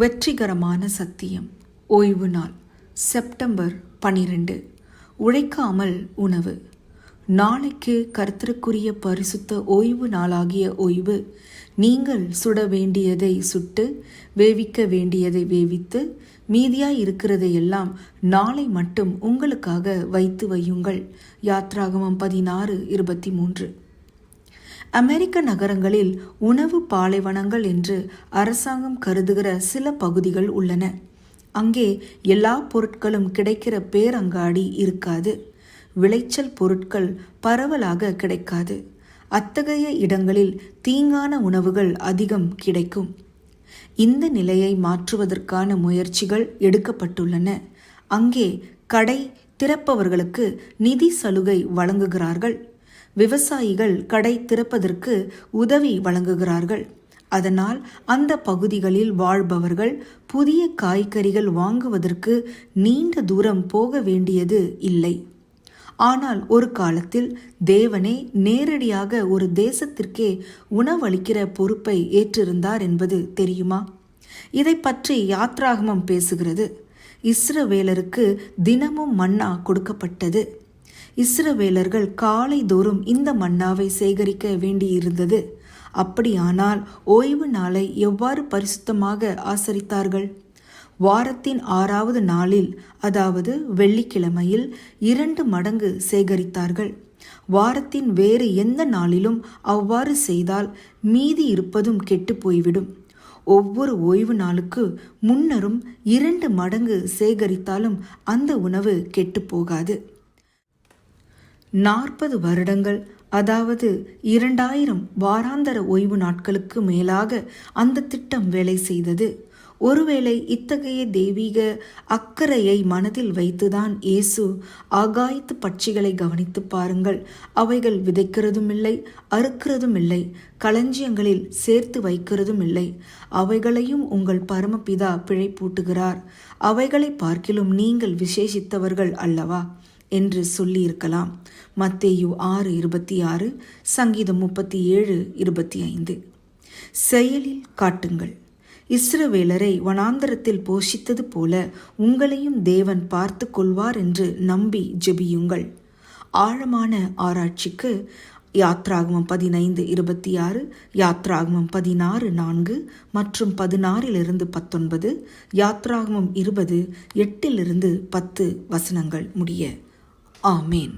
வெற்றிகரமான சத்தியம். ஓய்வு நாள் செப்டம்பர் பனிரெண்டு. உழைக்காமல் உணவு. நாளைக்கு கர்த்தருக்குரிய பரிசுத்த ஓய்வு நாளாகிய ஓய்வு. நீங்கள் சுட வேண்டியதை சுட்டு வேவிக்க வேண்டியதை வேவித்து மீதியாய் இருக்கிறதையெல்லாம் நாளை மட்டும் உங்களுக்காக வைத்து வையுங்கள். யாத்ராகமம் பதினாறு இருபத்தி மூன்று. அமெரிக்க நகரங்களில் உணவு பாலைவனங்கள் என்று அரசாங்கம் கருதுகிற சில பகுதிகள் உள்ளன. அங்கே எல்லா பொருட்களும் கிடைக்கிற பேரங்காடி இருக்காது. விளைச்சல் பொருட்கள் பரவலாக கிடைக்காது. அத்தகைய இடங்களில் தீங்கான உணவுகள் அதிகம் கிடைக்கும். இந்த நிலையை மாற்றுவதற்கான முயற்சிகள் எடுக்கப்பட்டுள்ளன. அங்கே கடை திறப்பவர்களுக்கு நிதி சலுகை வழங்குகிறார்கள். விவசாயிகள் கடை திறப்பதற்கு உதவி வழங்குகிறார்கள். அதனால் அந்த பகுதிகளில் வாழ்பவர்கள் புதிய காய்கறிகள் வாங்குவதற்கு நீண்ட தூரம் போக வேண்டியது இல்லை. ஆனால் ஒரு காலத்தில் தேவனே நேரடியாக ஒரு தேசத்திற்கே உணவளிக்கிற பொறுப்பை ஏற்றிருந்தார் என்பது தெரியுமா? இதை பற்றி யாத்ராகமம் பேசுகிறது. இஸ்ரவேலருக்கு தினமும் மன்னா கொடுக்கப்பட்டது. இஸ்ரவேலர்கள் காலைதோறும் இந்த மன்னாவை சேகரிக்க வேண்டியிருந்தது. அப்படியானால் ஓய்வு நாளை எவ்வாறு பரிசுத்தமாக ஆசரித்தார்கள்? வாரத்தின் ஆறாவது நாளில் அதாவது வெள்ளிக்கிழமையில் இரண்டு மடங்கு சேகரித்தார்கள். வாரத்தின் வேறு எந்த நாளிலும் அவ்வாறு செய்தால் மீதி இருப்பதும் கெட்டு போய்விடும். ஒவ்வொரு ஓய்வு நாளுக்கு முன்னரும் இரண்டு மடங்கு சேகரித்தாலும் அந்த உணவு கெட்டு போகாது. நாற்பது வருடங்கள் அதாவது இரண்டாயிரம் வாராந்தர ஓய்வு நாட்களுக்கு மேலாக அந்த திட்டம் வேலை செய்தது. ஒருவேளை இத்தகைய தெய்வீக அக்கறையை மனதில் வைத்துதான் இயேசு ஆகாயத்து பட்சிகளை கவனித்து பாருங்கள். அவைகள் விதைக்கிறதும் இல்லை அறுக்கிறதும் இல்லை களஞ்சியங்களில் சேர்த்து வைக்கிறதும் இல்லை அவைகளையும் உங்கள் பரமபிதா பிழைப்பூட்டுகிறார். அவைகளை பார்க்கிலும் நீங்கள் விசேஷித்தவர்கள் அல்லவா? என்று சொல்லியிருக்கலாம். மத்தேயு ஆறு இருபத்தி ஆறு சங்கீதம் முப்பத்தி ஏழு இருபத்தி ஐந்து செயலில் காட்டுங்கள். இஸ்ரவேலரை வனாந்தரத்தில் போஷித்தது போல உங்களையும் தேவன் பார்த்து கொள்வார் என்று நம்பி ஜெபியுங்கள். ஆழமான ஆராய்ச்சிக்கு யாத்ராகமம் பதினைந்து இருபத்தி ஆறு யாத்ராகமம் பதினாறு நான்கு மற்றும் பதினாறிலிருந்து பத்தொன்பது யாத்ராகமம் இருபது எட்டிலிருந்து பத்து வசனங்கள் முடிய. 哦命